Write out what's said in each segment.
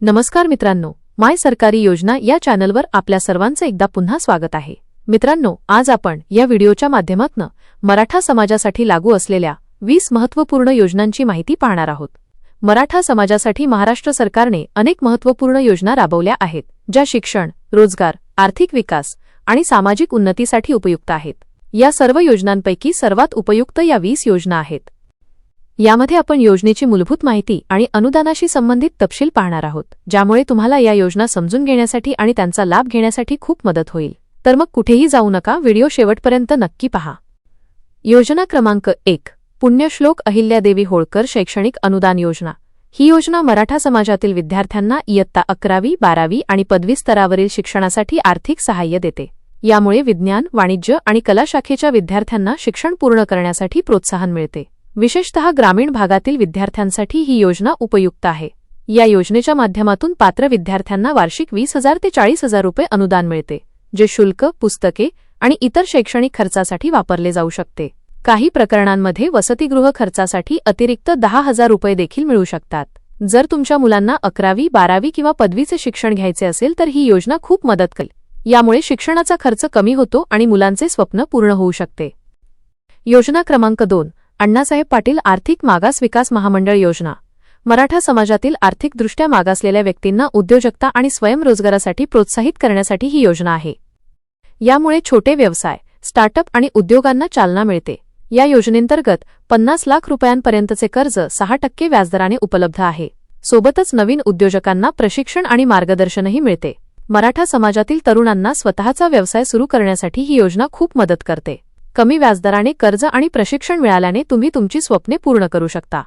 नमस्कार मित्रांनो माय सरकारी योजना या चॅनलवर आपल्या सर्वांचं एकदा पुन्हा स्वागत आहे. मित्रांनो आज आपण या व्हिडिओच्या माध्यमातून मराठा समाजासाठी लागू असलेल्या वीस महत्त्वपूर्ण योजनांची माहिती पाहणार आहोत. मराठा समाजासाठी महाराष्ट्र सरकारने अनेक महत्त्वपूर्ण योजना राबवल्या आहेत ज्या शिक्षण रोजगार आर्थिक विकास आणि सामाजिक उन्नतीसाठी उपयुक्त आहेत. या सर्व योजनांपैकी सर्वात उपयुक्त या वीस योजना आहेत. यामध्ये आपण योजनेची मूलभूत माहिती आणि अनुदानाशी संबंधित तपशील पाहणार आहोत ज्यामुळे तुम्हाला या योजना समजून घेण्यासाठी आणि त्यांचा लाभ घेण्यासाठी खूप मदत होईल. तर मग कुठेही जाऊ नका व्हिडिओ शेवटपर्यंत नक्की पहा. योजना क्रमांक एक पुण्यश्लोक अहिल्यादेवी होळकर शैक्षणिक अनुदान योजना. ही योजना मराठा समाजातील विद्यार्थ्यांना इयत्ता अकरावी बारावी आणि पदवी स्तरावरील शिक्षणासाठी आर्थिक सहाय्य देते. यामुळे विज्ञान वाणिज्य आणि कला शाखेच्या विद्यार्थ्यांना शिक्षण पूर्ण करण्यासाठी प्रोत्साहन मिळते. विशेषतः ग्रामीण भागातील विद्यार्थ्यांसाठी ही योजना उपयुक्त आहे. या योजनेच्या माध्यमातून पात्र विद्यार्थ्यांना वार्षिक वीस हजार ते चाळीस हजार रुपये अनुदान मिळते जे शुल्क पुस्तके आणि इतर शैक्षणिक खर्चासाठी वापरले जाऊ शकते. काही प्रकरणांमध्ये वसतिगृह खर्चासाठी अतिरिक्त दहा हजार रुपये देखील मिळू शकतात. जर तुमच्या मुलांना अकरावी बारावी किंवा पदवीचे शिक्षण घ्यायचे असेल तर ही योजना खूप मदत करेल यामुळे शिक्षणाचा खर्च कमी होतो आणि मुलांचे स्वप्न पूर्ण होऊ शकते. योजना क्रमांक दोन अण्णासाहेब पाटील आर्थिक मागास विकास महामंडळ योजना. मराठा समाजातील आर्थिकदृष्ट्या मागासलेल्या व्यक्तींना उद्योजकता आणि स्वयंरोजगारासाठी प्रोत्साहित करण्यासाठी ही योजना आहे. यामुळे छोटे व्यवसाय स्टार्टअप आणि उद्योगांना चालना मिळते. या योजनेंतर्गत पन्नास लाख रुपयांपर्यंतचे कर्ज सहा टक्के व्याजदराने उपलब्ध आहे. सोबतच नवीन उद्योजकांना प्रशिक्षण आणि मार्गदर्शनही मिळते. मराठा समाजातील तरुणांना स्वतःचा व्यवसाय सुरू करण्यासाठी ही योजना खूप मदत करते. कमी व्याजदराने कर्ज आणि प्रशिक्षण मिळाल्याने तुम्ही तुमची स्वप्ने पूर्ण करू शकता.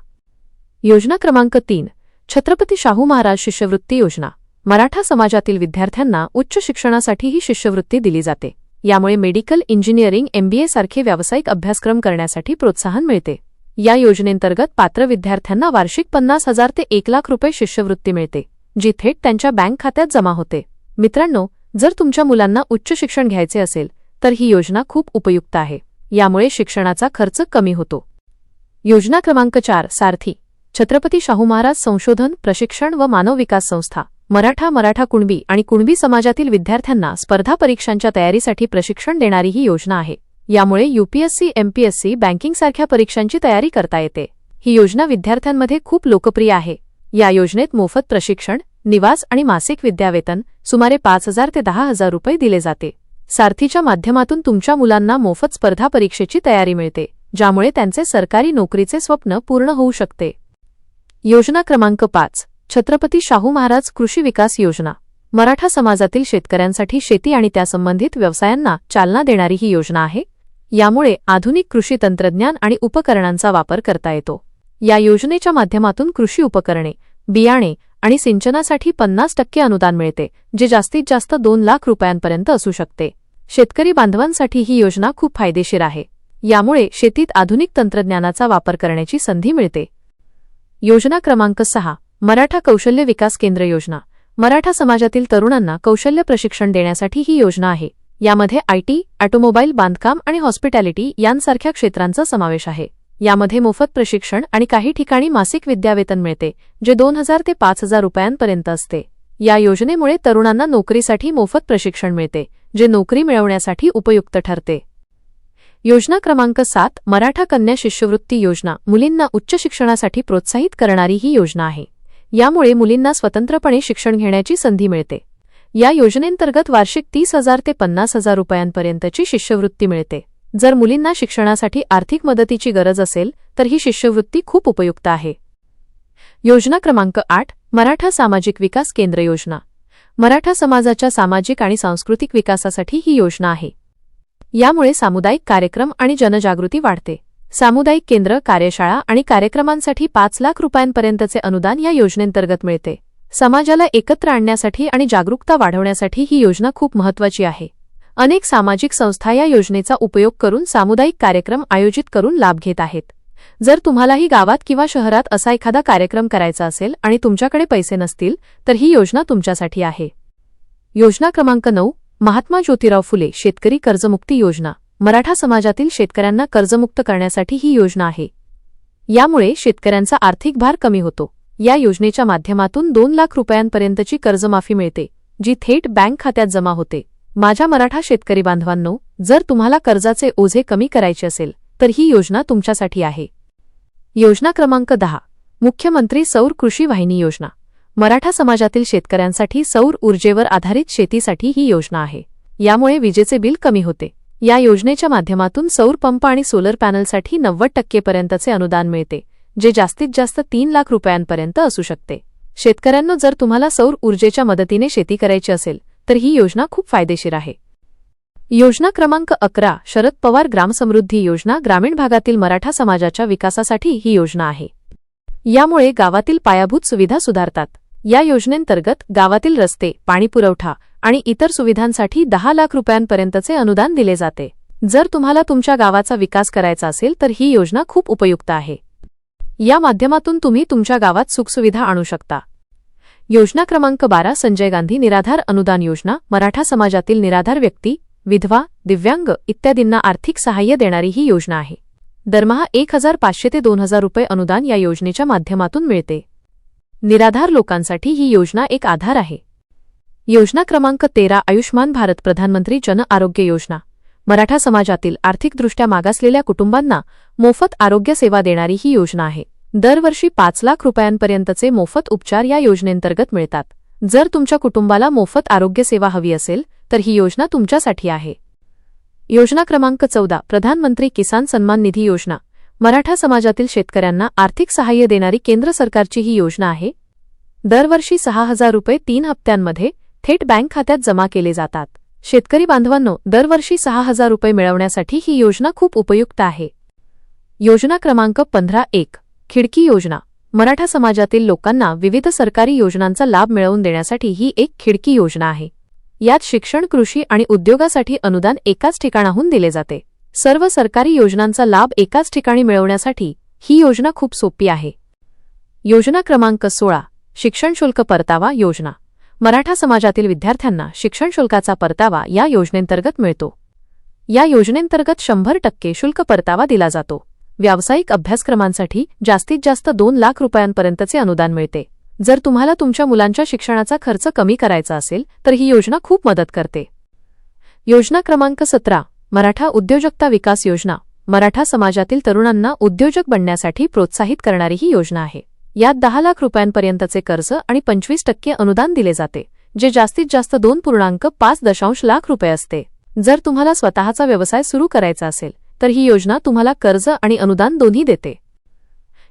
योजना क्रमांक तीन छत्रपती शाहू महाराज शिष्यवृत्ती योजना. मराठा समाजातील विद्यार्थ्यांना उच्च शिक्षणासाठी ही शिष्यवृत्ती दिली जाते. यामुळे मेडिकल इंजिनिअरिंग एमबीए सारखे व्यावसायिक अभ्यासक्रम करण्यासाठी प्रोत्साहन मिळते. या योजनेंतर्गत पात्र विद्यार्थ्यांना वार्षिक पन्नास हजार ते एक लाख रुपये शिष्यवृत्ती मिळते जी थेट त्यांच्या बँक खात्यात जमा होते. मित्रांनो जर तुमच्या मुलांना उच्च शिक्षण घ्यायचे असेल तर ही योजना खूप उपयुक्त आहे. यामुळे शिक्षणाचा खर्च कमी होतो. योजना क्रमांक चार सारथी. छत्रपती शाहू महाराज संशोधन प्रशिक्षण व मानव विकास संस्था. मराठा मराठा कुणबी आणि कुणबी समाजातील विद्यार्थ्यांना स्पर्धा परीक्षांच्या तयारीसाठी प्रशिक्षण देणारी ही योजना आहे. यामुळे यूपीएससी एमपीएससी बँकिंगसारख्या परीक्षांची तयारी करता येते. ही योजना विद्यार्थ्यांमध्ये खूप लोकप्रिय आहे. या योजनेत मोफत प्रशिक्षण निवास आणि मासिक विद्यावेतन सुमारे पाच हजार ते दहा हजार रुपये दिले जाते. सारथीच्या माध्यमातून तुमच्या मुलांना मोफत स्पर्धा परीक्षेची तयारी मिळते ज्यामुळे त्यांचे सरकारी नोकरीचे स्वप्न पूर्ण होऊ शकते. योजना क्रमांक पाच छत्रपती शाहू महाराज कृषी विकास योजना. मराठा समाजातील शेतकऱ्यांसाठी शेती आणि त्यासंबंधित व्यवसायांना चालना देणारी ही योजना आहे. यामुळे आधुनिक कृषी तंत्रज्ञान आणि उपकरणांचा वापर करता येतो. या योजनेच्या माध्यमातून कृषी उपकरणे बियाणे आणि सिंचनासाठी पन्नास टक्के अनुदान मिळते जे जास्तीत जास्त दोन लाख रुपयांपर्यंत असू शकते. शेतकरी बांधवांसाठी ही योजना खूप फायदेशीर आहे. यामुळे शेतीत आधुनिक तंत्रज्ञानाचा वापर करण्याची संधी मिळते. योजना क्रमांक सहा मराठा कौशल्य विकास केंद्र योजना. मराठा समाजातील तरुणांना कौशल्य प्रशिक्षण देण्यासाठी ही योजना आहे. यामध्ये आयटी ऑटोमोबाईल बांधकाम आणि हॉस्पिटॅलिटी यांसारख्या क्षेत्रांचा समावेश आहे. यामध्ये मोफत प्रशिक्षण आणि काही ठिकाणी मासिक विद्यावेतन मिळते जे दोन हजार ते पाच हजार रुपयांपर्यंत असते. या योजनेमुळे तरुणांना नोकरीसाठी मोफत प्रशिक्षण मिळते जे नोकरी मिळवण्यासाठी उपयुक्त ठरते. योजना क्रमांक सात मराठा कन्या शिष्यवृत्ती योजना मुलींना उच्च शिक्षणासाठी प्रोत्साहित करणारी ही योजना आहे. यामुळे मुलींना स्वतंत्रपणे शिक्षण घेण्याची संधी मिळते. या योजनेंतर्गत वार्षिक तीस हजार ते पन्नास हजार रुपयांपर्यंतची शिष्यवृत्ती मिळते. जर मुलींना शिक्षणासाठी आर्थिक मदतीची गरज असेल तर ही शिष्यवृत्ती खूप उपयुक्त आहे. योजना क्रमांक आठ मराठा सामाजिक विकास केंद्र योजना. मराठा समाजाच्या सामाजिक आणि सांस्कृतिक विकासासाठी ही योजना आहे. यामुळे सामुदायिक कार्यक्रम आणि जनजागृती वाढते. सामुदायिक केंद्र कार्यशाळा आणि कार्यक्रमांसाठी पाच लाख रुपयांपर्यंतचे अनुदान या योजनेंतर्गत मिळते. समाजाला एकत्र आणण्यासाठी आणि जागरूकता वाढवण्यासाठी ही योजना खूप महत्वाची आहे. अनेक सामाजिक संस्था या योजनेचा उपयोग करून सामुदायिक कार्यक्रम आयोजित करून लाभ घेत आहेत. जर तुम्हालाही गावात किंवा शहरात असा एखादा कार्यक्रम करायचा असेल आणि तुमच्याकडे पैसे नसतील तर ही योजना तुमच्यासाठी आहे. योजना क्रमांक नऊ महात्मा ज्योतिराव फुले शेतकरी कर्जमुक्ती योजना. मराठा समाजातील शेतकऱ्यांना कर्जमुक्त करण्यासाठी ही योजना आहे. यामुळे शेतकऱ्यांचा आर्थिक भार कमी होतो. या योजनेच्या माध्यमातून दोन लाख रुपयांपर्यंतची कर्जमाफी मिळते जी थेट बँक खात्यात जमा होते. माझ्या मराठा शेतकरी बांधवांनो जर तुम्हाला कर्जाचे ओझे कमी करायचे असेल तर ही योजना तुमच्यासाठी आहे. योजना क्रमांक दहा. मुख्यमंत्री सौर कृषी वाहिनी योजना. मराठा समाजातील शेतकऱ्यांसाठी सौर ऊर्जेवर आधारित शेतीसाठी ही योजना आहे. यामुळे विजेचे बिल कमी होते. या योजनेच्या माध्यमातून सौर पंप आणि सोलर पॅनलसाठी नव्वद टक्केपर्यंतचे अनुदान मिळते जे जास्तीत जास्त तीन लाख रुपयांपर्यंत असू शकते. शेतकऱ्यांनो जर तुम्हाला सौर ऊर्जेच्या मदतीने शेती करायची असेल तर ही योजना खूप फायदेशीर आहे. योजना क्रमांक अकरा शरद पवार ग्रामसमृद्धी योजना ग्रामीण भागातील मराठा समाजाच्या विकासासाठी ही योजना आहे. यामुळे गावातील पायाभूत सुविधा सुधारतात. या योजनेंतर्गत गावातील रस्ते पाणीपुरवठा आणि इतर सुविधांसाठी दहा लाख रुपयांपर्यंतचे अनुदान दिले जाते. जर तुम्हाला तुमच्या गावाचा विकास करायचा असेल तर ही योजना खूप उपयुक्त आहे. या माध्यमातून तुम्ही तुमच्या गावात सुखसुविधा आणू शकता. योजना क्रमांक बारा संजय गांधी निराधार अनुदान योजना मराठा समाजातील निराधार व्यक्ती विधवा दिव्यांग इत्यादींना आर्थिक सहाय्य देणारी ही योजना आहे. दरमहा एक हजार पाचशे ते दोन हजार रुपये अनुदान या योजनेच्या माध्यमातून मिळते. निराधार लोकांसाठी ही योजना एक आधार आहे. योजना क्रमांक तेरा आयुष्मान भारत प्रधानमंत्री जन आरोग्य योजना. मराठा समाजातील आर्थिकदृष्ट्या मागासलेल्या कुटुंबांना मोफत आरोग्य सेवा देणारी ही योजना आहे. दरवर्षी पाच लाख रुपयांपर्यंतचे मोफत उपचार या योजनेंतर्गत मिळतात. जर तुमच्या कुटुंबाला मोफत आरोग्य सेवा हवी असेल तर ही योजना तुमच्यासाठी आहे. योजना क्रमांक चौदा प्रधानमंत्री किसान सन्मान निधी योजना. मराठा समाजातील शेतकऱ्यांना आर्थिक सहाय्य देणारी केंद्र सरकारची ही योजना आहे. दरवर्षी सहा हजार रुपये तीन हप्त्यांमध्ये थेट बँक खात्यात जमा केले जातात. शेतकरी बांधवांनो दरवर्षी सहा हजार रुपये मिळवण्यासाठी ही योजना खूप उपयुक्त आहे. योजना क्रमांक पंधरा एक. खिडकी योजना. मराठा समाजातील लोकांना विविध सरकारी योजनांचा लाभ मिळवून देण्यासाठी ही एक खिडकी योजना आहे. यात शिक्षण कृषी आणि उद्योगासाठी अनुदान एकाच ठिकाणाहून दिले जाते. सर्व सरकारी योजनांचा लाभ एकाच ठिकाणी मिळवण्यासाठी ही योजना खूप सोपी आहे. योजना क्रमांक सोळा. शिक्षण शुल्क परतावा योजना. मराठा समाजातील विद्यार्थ्यांना शिक्षण शुल्काचा परतावा या योजनेंतर्गत मिळतो. या योजनेंतर्गत शंभर टक्के शुल्क परतावा दिला जातो. व्यावसायिक अभ्यासक्रमांसाठी जास्तीत जास्त दोन लाख रुपयांपर्यंतचे अनुदान मिळते. जर तुम्हाला तुमच्या मुलांच्या शिक्षणाचा खर्च कमी करायचा असेल तर ही योजना खूप मदत करते. योजना क्रमांक सतरा मराठा उद्योजकता विकास योजना मराठा समाजातील तरुणांना उद्योजक बनण्यासाठी प्रोत्साहित करणारी ही योजना आहे. यात दहा लाख रुपयांपर्यंतचे कर्ज आणि पंचवीस टक्के अनुदान दिले जाते जे जास्तीत जास्त दोन पूर्णांक पाच दशांश लाख रुपये असते. जर तुम्हाला स्वतःचा व्यवसाय सुरू करायचा असेल तर ही योजना तुम्हाला कर्ज आणि अनुदान दोन्ही देते.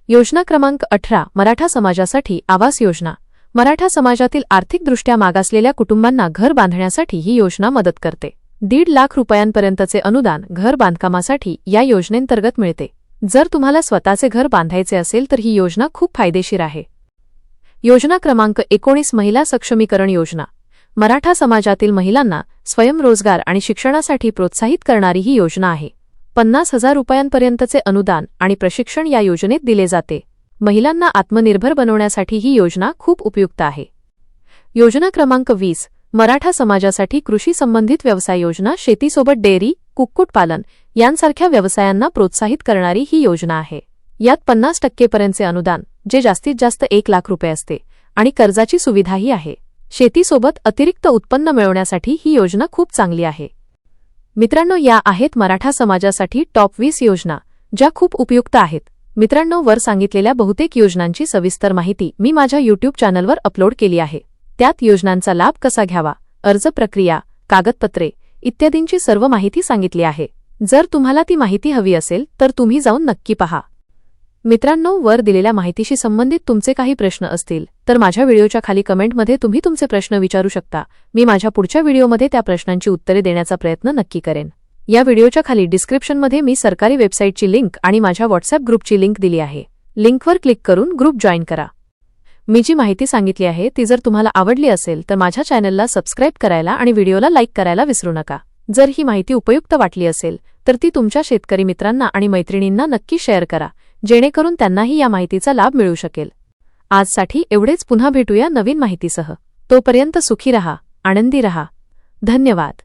योजना क्रमांक अठरा मराठा समाजासाठी आवास योजना. मराठा समाजातील आर्थिकदृष्ट्या मागासलेल्या कुटुंबांना घर बांधण्यासाठी ही योजना मदत करते. दीड लाख रुपयांपर्यंतचे अनुदान घर बांधकामासाठी या योजनेंतर्गत मिळते. जर तुम्हाला स्वतःचे घर बांधायचे असेल तर ही योजना खूप फायदेशीर आहे. योजना क्रमांक एकोणीस महिला सक्षमीकरण योजना. मराठा समाजातील महिलांना स्वयंरोजगार आणि शिक्षणासाठी प्रोत्साहित करणारी ही योजना आहे. पन्नास हजार रुपयांपर्यंतचे अनुदान आणि प्रशिक्षण या योजनेत दिले जाते. महिलांना आत्मनिर्भर बनवण्यासाठी ही योजना खूप उपयुक्त आहे. योजना क्रमांक वीस मराठा समाजासाठी कृषी संबंधित व्यवसाय योजना शेतीसोबत डेअरी कुक्कुटपालन यांसारख्या व्यवसायांना प्रोत्साहित करणारी ही योजना आहे. यात पन्नास टक्केपर्यंतचे अनुदान जे जास्तीत जास्त एक लाख रुपये असते आणि कर्जाची सुविधाही आहे. शेतीसोबत अतिरिक्त उत्पन्न मिळवण्यासाठी ही योजना खूप चांगली आहे. मित्रांनो या आहेत मराठा समाजासाठी टॉप वीस योजना ज्या खूप उपयुक्त आहेत. मित्रांनो वर सांगितलेल्या बहुतेक योजनांची सविस्तर माहिती मी माझ्या यूट्यूब चॅनलवर अपलोड केली आहे. त्यात योजनांचा लाभ कसा घ्यावा अर्ज प्रक्रिया कागदपत्रे इत्यादींची सर्व माहिती सांगितली आहे. जर तुम्हाला ती माहिती हवी असेल तर तुम्ही जाऊन नक्की पहा. मित्रांनो वर दिलेल्या माहितीशी संबंधित तुमचे काही प्रश्न असतील तर माझ्या व्हिडिओच्या खाली कमेंटमध्ये तुम्ही तुमचे प्रश्न विचारू शकता. मी माझ्या पुढच्या व्हिडिओमध्ये त्या प्रश्नांची उत्तरे देण्याचा प्रयत्न नक्की करेन. या व्हिडिओच्या खाली डिस्क्रिप्शनमध्ये मी सरकारी वेबसाईटची लिंक आणि माझ्या व्हॉट्सअप ग्रुपची लिंक दिली आहे. लिंकवर क्लिक करून ग्रुप जॉईन करा. मी जी माहिती सांगितली आहे ती जर तुम्हाला आवडली असेल तर माझ्या चॅनलला सबस्क्राईब करायला आणि व्हिडिओला लाईक करायला विसरू नका. जर ही माहिती उपयुक्त वाटली असेल तर ती तुमच्या शेतकरी मित्रांना आणि मैत्रिणींना नक्की शेअर करा. जेणेकरून त्यांनाही या माहितीचा लाभ मिळू शकेल. आजसाठी एवढेच पुन्हा भेटूया नवीन माहितीसह. तोपर्यंत सुखी रहा आनंदी रहा. धन्यवाद.